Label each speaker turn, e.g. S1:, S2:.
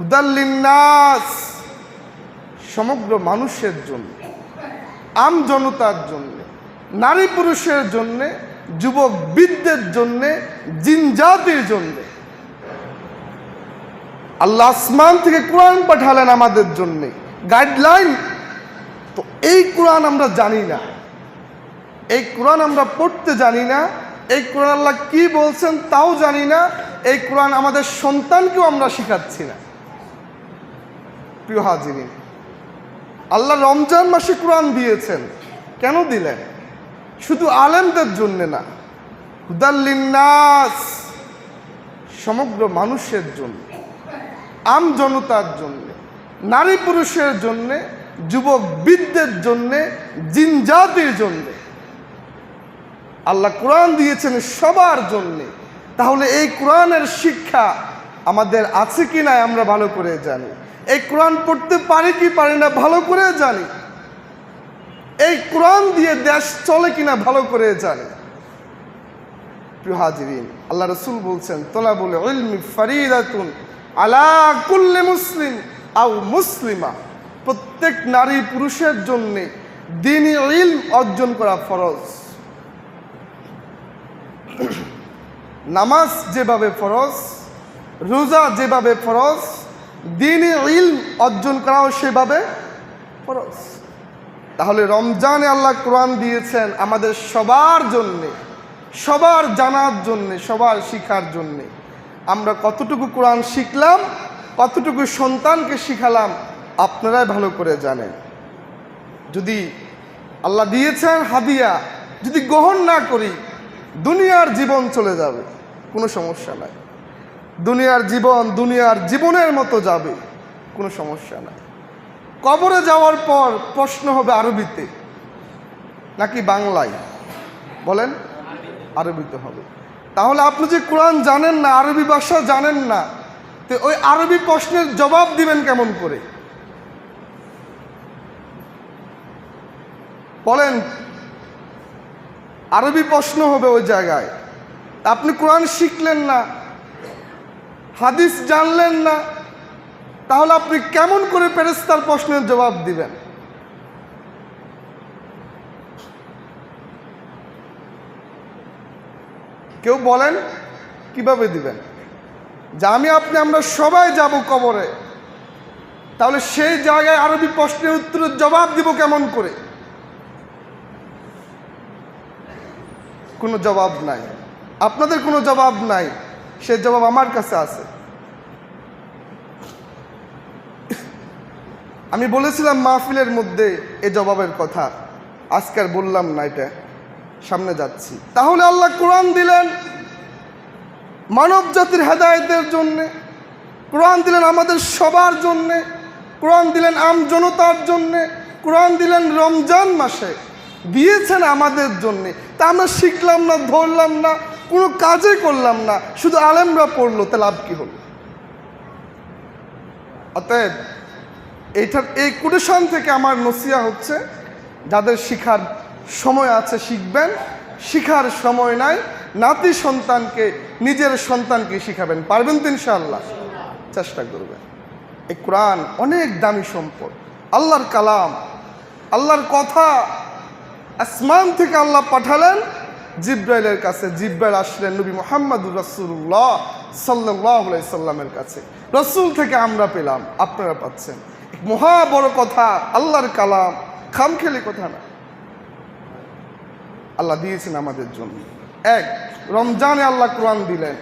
S1: হুদাল্লিন্নাস সমগ্র মানুষের জন্য, আম জনতার জন্য, নারী পুরুষের জন্যে, যুবক বিদদের জন্য জিনজাতির জন্য। আল্লাহ আসমান থেকে কোরআন পাঠালেন আমাদের জন্য। গাইডলাইন। তো এই কোরআন আমরা জানি না। এই কোরআন আমরা পড়তে জানি না। এই কোরআন আল্লাহ কি বলছেন তাও জানি না। এই কোরআন আমাদের সন্তানকেও আমরা শিখাচ্ছি না। প্রিয় হাজিনী আল্লাহ রমজান মাসে কোরআন দিয়েছেন। কেন দিলেন? শুধু আলেমদের জন্যে না হুদাল্লিন্নাস সমগ্র মানুষের জন্য, আম জনতার জন্য, নারী পুরুষের জন্যে, যুবক বিদদের জন্য জিনজাতির জন্য। আল্লাহ কোরআন দিয়েছেন সবার জন্যে। তাহলে এই কোরআনের শিক্ষা আমাদের আছে কি না আমরা ভালো করে জানি। এই কোরআন পড়তে পারি কি পারি না, ভালো করে জানি। এই কোরআন দিয়ে দেশ চলে কিনা ভালো করে জানি। হাজিরিন, আল্লাহ রসুল বলছেন তোলা বলে আলা কুল্লে মুসলিম আউ মুসলিমা। প্রত্যেক নারী পুরুষের জন্য দিনই ইলম অর্জন করা ফরজ। নামাজ যেভাবে ফরজ, রোজা যেভাবে ফরজ দিনই ইলম অর্জন করাও সেভাবে তাহলে রমজানে আল্লাহ কোরআন দিয়েছেন আমাদের সবার জন্যে, সবার জানার জন্যে, সবার শিখার জন্যে। আমরা কতটুকু কোরআন শিখলাম, কতটুকু সন্তানকে শিখালাম, আপনারাই ভালো করে জানেন। যদি আল্লাহ দিয়েছেন হাদিয়া, যদি গ্রহণ না করি, দুনিয়ার জীবন চলে যাবে, কোনো সমস্যা নাই। দুনিয়ার জীবন দুনিয়ার জীবনের মতো যাবে। কোনো সমস্যা নাই। কবরে যাওয়ার পর প্রশ্ন হবে আরবিতে, নাকি বাংলায়? বলেন, আরবিতে হবে। তাহলে আপনি যে কোরআন জানেন না, আরবি ভাষা জানেন না, তো ওই আরবি প্রশ্নের জবাব দিবেন কেমন করে? বলেন, আরবি প্রশ্ন হবে ওই জায়গায়। আপনি কোরআন শিখলেন না হাদিস জানলেন না, তাহলে আপনি কেমন করে পেরেস্তার প্রশ্নের জবাব দিবেন? কেউ বলেন, কীভাবে দিবেন? যে আমি আপনি, আমরা সবাই যাব কবরে। তাহলে সেই জায়গায় আরবি প্রশ্নের উত্তরের জবাব দিব কেমন করে? কোনো জবাব নাই। আপনাদের কোনো জবাব নাই। সে জবাব আমার কাছে আছে। আমি বলেছিলাম মাহফিলের মধ্যে এ জবাবের কথা। আজকার বললাম না এটা। সামনে যাচ্ছি। তাহলে আল্লাহ কোরআন দিলেন মানব জাতির হেদায়তের জন্যে, কোরআন দিলেন আমাদের সবার জন্যে, কোরআন দিলেন আম জনতার জন্যে, কোরআন দিলেন রমজান মাসে। দিয়েছেন আমাদের জন্যে। তা আমরা শিখলাম না, ধরলাম না কোনো কাজে করলাম না, শুধু আলেমরা পড়ল, তা লাভ কী হলো? অতএব এইটার, এই কোটেশন থেকে আমার নসিয়া হচ্ছে, যাদের শিখার সময় আছে শিখবেন, শিখার সময় নাই, নাতি সন্তানকে, নিজের সন্তানকে শিখাবেন, পারবেন তো ইনশাআল্লাহ? চেষ্টা করবেন। এই কোরআন অনেক দামি সম্পদ, আল্লাহর কালাম, আল্লাহর কথা আসমান থেকে আল্লাহ পাঠালেন জিব্রাইলের কাছে, জিব্রাইল আসলেন নবী মোহাম্মদুর রসুল্লাহ সাল্লাহ সাল্লামের কাছে। রসুল থেকে আমরা পেলাম, আপনারা পাচ্ছেন। মহা বড় কথা, আল্লাহর কালাম। খামখেলি কথা না। আল্লাহ দিয়েছেন আমাদের জন্য। এক, রমজানে আল্লাহ কোরআন দিলেন।